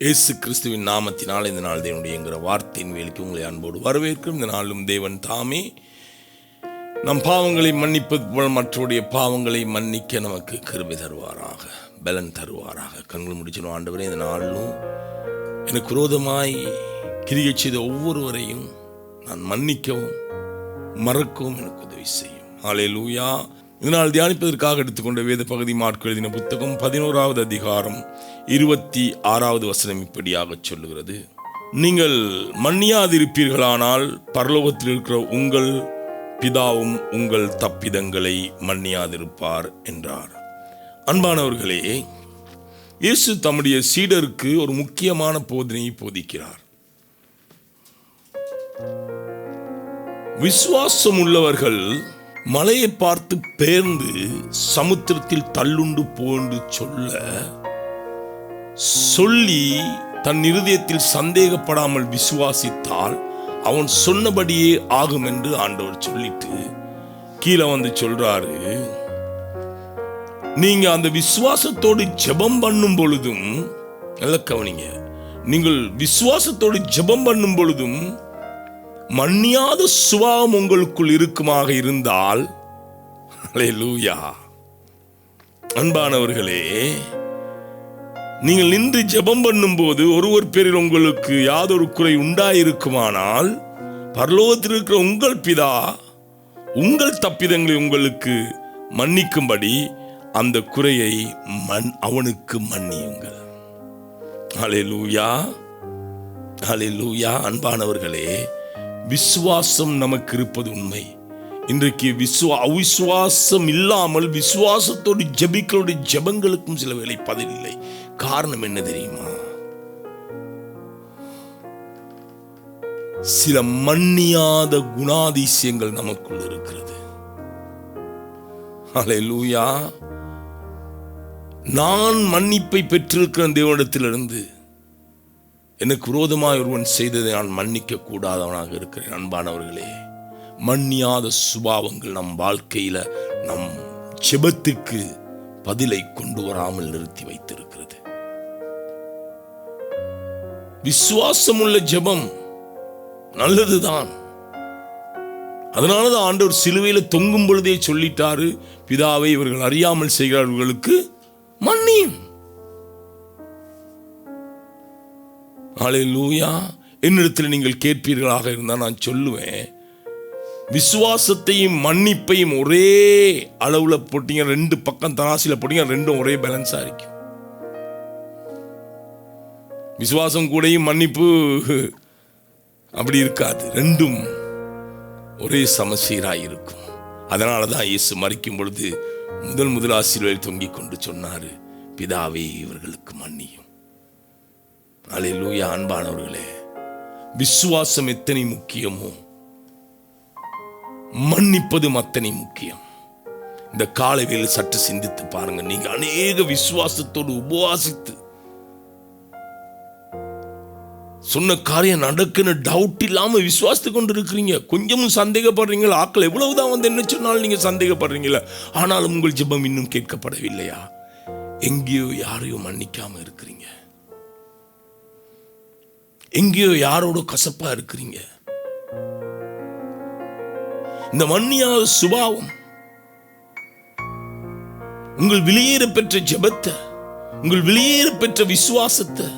இயேசு கிறிஸ்துவின் நாமத்தினால் இந்த நாள் தேவனுடைய என்கிற வார்த்தையின் வேலைக்கு உங்களை அன்போடு வரவேற்கும். இந்த நாளும் தேவன் தாமே. நம் பாவங்களை மன்னிப்பது போல் மற்றவருடைய பாவங்களை மன்னிக்க நமக்கு கருவி தருவாராக பலன் தருவாராக. கண்கள் முடிச்சிடும் ஆண்டவரே இந்த நாளிலும் எனக்கு விரோதமாய் கிரிகை செய்த ஒவ்வொருவரையும் நான் மன்னிக்கவும் மறக்கவும் எனக்கு உதவி செய்யும். ஆலே லூயா இதனால் தியானிப்பதற்காக எடுத்துக்கொண்ட வேத பகுதி மாட்கள் எழுதின புத்தகம் பதினோராவது அதிகாரம் இருபத்தி ஆறாவது வசனம் இப்படியாக சொல்லுகிறது. நீங்கள் மன்னியாதிருப்பீர்களானால் பரலோகத்தில் இருக்கிற உங்கள் பிதாவும் உங்கள் தப்பிதங்களை மன்னியாதிருப்பார் என்றார். அன்பானவர்களே இயேசு தம்முடைய சீடருக்கு ஒரு முக்கியமான போதனையை போதிக்கிறார். விசுவாசம் உள்ளவர்கள் மலையை பார்த்து பெயர்ந்து சமுத்திரத்தில் தள்ளுண்டு போன்று சொல்ல சொல்லி தன் இருதயத்தில் சந்தேகப்படாமல் விசுவாசித்தால் அவன் சொன்னபடியே ஆகும் என்று ஆண்டவர் சொல்லிட்டு கீழே வந்து சொல்றாரு. நீங்க அந்த விசுவாசத்தோடு ஜெபம் பண்ணும் பொழுதும் நல்ல கவனிங்க நீங்கள் விசுவாசத்தோடு ஜெபம் பண்ணும் பொழுதும் மன்னியாத சுபாவம் உங்களுக்குள் இருக்குமாக இருந்தால் லூயா அன்பானவர்களே நீங்கள் நின்று ஜெபம் பண்ணும்போது ஒருவர் பேரில் உங்களுக்கு யாதொரு குறை உண்டாயிருக்குமானால் பரலோகத்தில் இருக்கிற உங்கள் பிதா உங்கள் தப்பிதங்களை உங்களுக்கு மன்னிக்கும்படி அந்த குறையை மண் அவனுக்கு மன்னியுங்கள். அலே லூயா அலே லூயா அன்பானவர்களே விசுவாசம் நமக்கு இருப்பது உண்மை. இன்றைக்கு விசுவா அவிசுவாசம் இல்லாமல் விசுவாசத்தோடு ஜபிக்களுடைய ஜபங்களுக்கும் சில வேலை பதில் இல்லை. காரணம் என்ன தெரியுமா? சில மன்னியாத குணாதிசயங்கள் நமக்குள் இருக்கிறது. லூயா நான் மன்னிப்பை பெற்றிருக்கிற தேவனிடத்திலிருந்து. எனக்கு விரோதமாய் ஒருவன் செய்ததை நான் மன்னிக்க கூடாதவனாக இருக்கிறேன். அன்பானவர்களே மன்னியாத சுபாவங்கள் நம் வாழ்க்கையில நம் ஜெபத்துக்கு பதிலை கொண்டு வராமல் நிறுத்தி வைத்திருக்கிறது. விசுவாசம் உள்ள ஜெபம் நல்லதுதான். அதனாலதான் ஆண்டவர் சிலுவையில் தொங்கும் பொழுதே சொல்லிட்டாரு பிதாவை இவர்கள் அறியாமல் செய்கிறார்களுக்கு ஆலே லூயா என்னிடத்தில் நீங்கள் கேட்பீர்களாக இருந்தால் நான் சொல்லுவேன். விசுவாசத்தையும் மன்னிப்பையும் ஒரே அளவில் போட்டீங்க ரெண்டு பக்கம் தராசியில் போட்டீங்க ரெண்டும் ஒரே பேலன்ஸாக இருக்கும். விசுவாசம் கூடயும் மன்னிப்பு அப்படி இருக்காது. ரெண்டும் ஒரே சமசீராக இருக்கும். அதனால தான் இயேசு மறிக்கும் பொழுது முதல் முதல் ஆசீர்வாதம் தொங்கிக் கொண்டு சொன்னார். பிதாவே இவர்களுக்கு மன்னியும். அலையிலூயா அன்பானவர்களே. விசுவாசம் எத்தனை முக்கியமோ மன்னிப்பதும் அத்தனை முக்கியம். இந்த காலை சற்று சிந்தித்து பாருங்க நீங்க அநேக விசுவாசத்தோடு உபவாசித்து சொன்ன காரியம் நடக்குன்னு டவுட் இல்லாம விசுவாசத்து கொண்டு இருக்கிறீங்க கொஞ்சமும் சந்தேகப்படுறீங்களா? ஆக்கள் எவ்வளவுதான் வந்து என்ன சொன்னாலும் நீங்க சந்தேகப்படுறீங்களா? ஆனாலும் உங்கள் ஜெபம் இன்னும் கேட்கப்படவில்லையா? எங்கேயோ யாரையும் மன்னிக்காம இருக்கிறீங்க. எங்கேயோ யாரோட கசப்பா இருக்கிறீங்க. இந்த மண்ணியாவது சுபாவம் உங்கள் வெளியேற பெற்ற ஜெபத்தை உங்கள் வெளியேற பெற்ற விசுவாசத்தை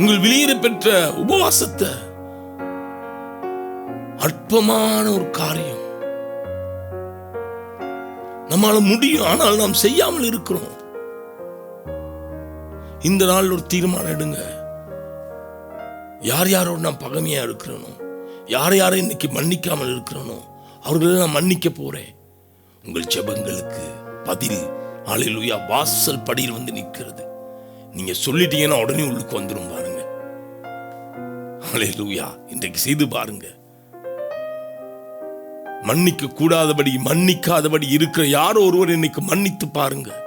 உங்கள் வெளியேற பெற்ற உபவாசத்தை அற்பமான ஒரு காரியம். நம்மால முடியும் ஆனால் நாம் செய்யாமல் இருக்கிறோம். இந்த நாள் ஒரு தீர்மானம் எடுங்க. யார் யாரோடு நான் பகமையா இருக்கிறனோ யார் யாரை இன்னைக்கு மன்னிக்காமல் இருக்கிறனோ அவர்களை நான் மன்னிக்க போறேன். உங்கள் ஜபங்களுக்கு பதில் ஆளிலுயா வாசல் படியில் வந்து நிற்கிறது. நீங்க சொல்லிட்டீங்கன்னா உடனே உள்ளுக்கு வந்துடும் பாருங்க. ஆளிலுயா இன்றைக்கு செய்து பாருங்க. மன்னிக்க கூடாதபடி மன்னிக்காதபடி இருக்கிற யாரோ ஒருவர் இன்னைக்கு மன்னித்து பாருங்க.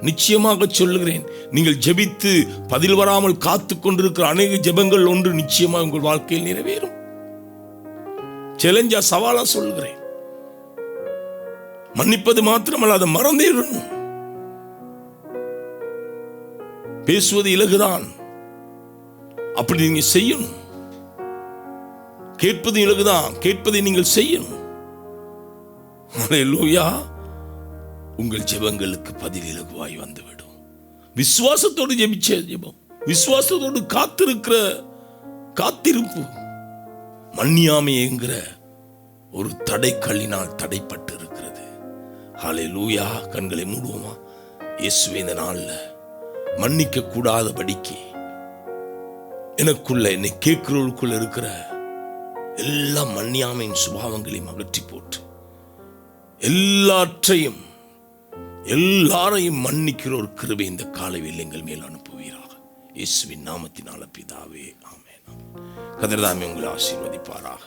நிச்சயமாக சொல்லுகிறேன். நீங்கள் ஜெபித்து பதில் வராமல் காத்து கொண்டிருக்கிற அநேக ஜெபங்கள் ஒன்று நிச்சயமாக உங்கள் வாழ்க்கையில் நிறைவேறும். சேலஞ்சா சவாலா சொல்லுகிறேன். மன்னிப்பது மாத்திரமல்ல அதை மறந்தேறணும் பேசுவது இலகுதான். அப்படி நீங்க செய்யணும். கேட்பது இலகுதான். கேட்பதை நீங்கள் செய்யணும். அல்லேலூயா உங்கள் ஜெபங்களுக்கு பதில் இலகுவாய் வந்துவிடும். விசுவாசத்தோடு ஜெபிச்ச ஜெபம். விசுவாசத்தோடு காத்திருக்கிற காத்திருப்பு. மன்னியாமை என்கிற ஒரு தடை கல்லினால் தடைப்பட்டு இருக்கிறது ஹாலே லூயா கண்களை மூடுவோமா? இயேசுவே இந்த நாளில் மன்னிக்க கூடாதபடிக்கு எனக்குள்ள என்னை கேட்கிறவளுக்குள்ள இருக்கிற எல்லா மன்னியாமையின் சுபாவங்களையும் அகற்றி போட்டு எல்லாற்றையும் எல்லாரையும் மன்னிக்கிற ஒரு கிருபை இந்த காலை எங்கள் மேல் அனுப்புவீராக. இயேசுவின் நாமத்தினால பிதாவே ஆமே கதிர்தாமே உங்களை ஆசீர்வதிப்பாராக.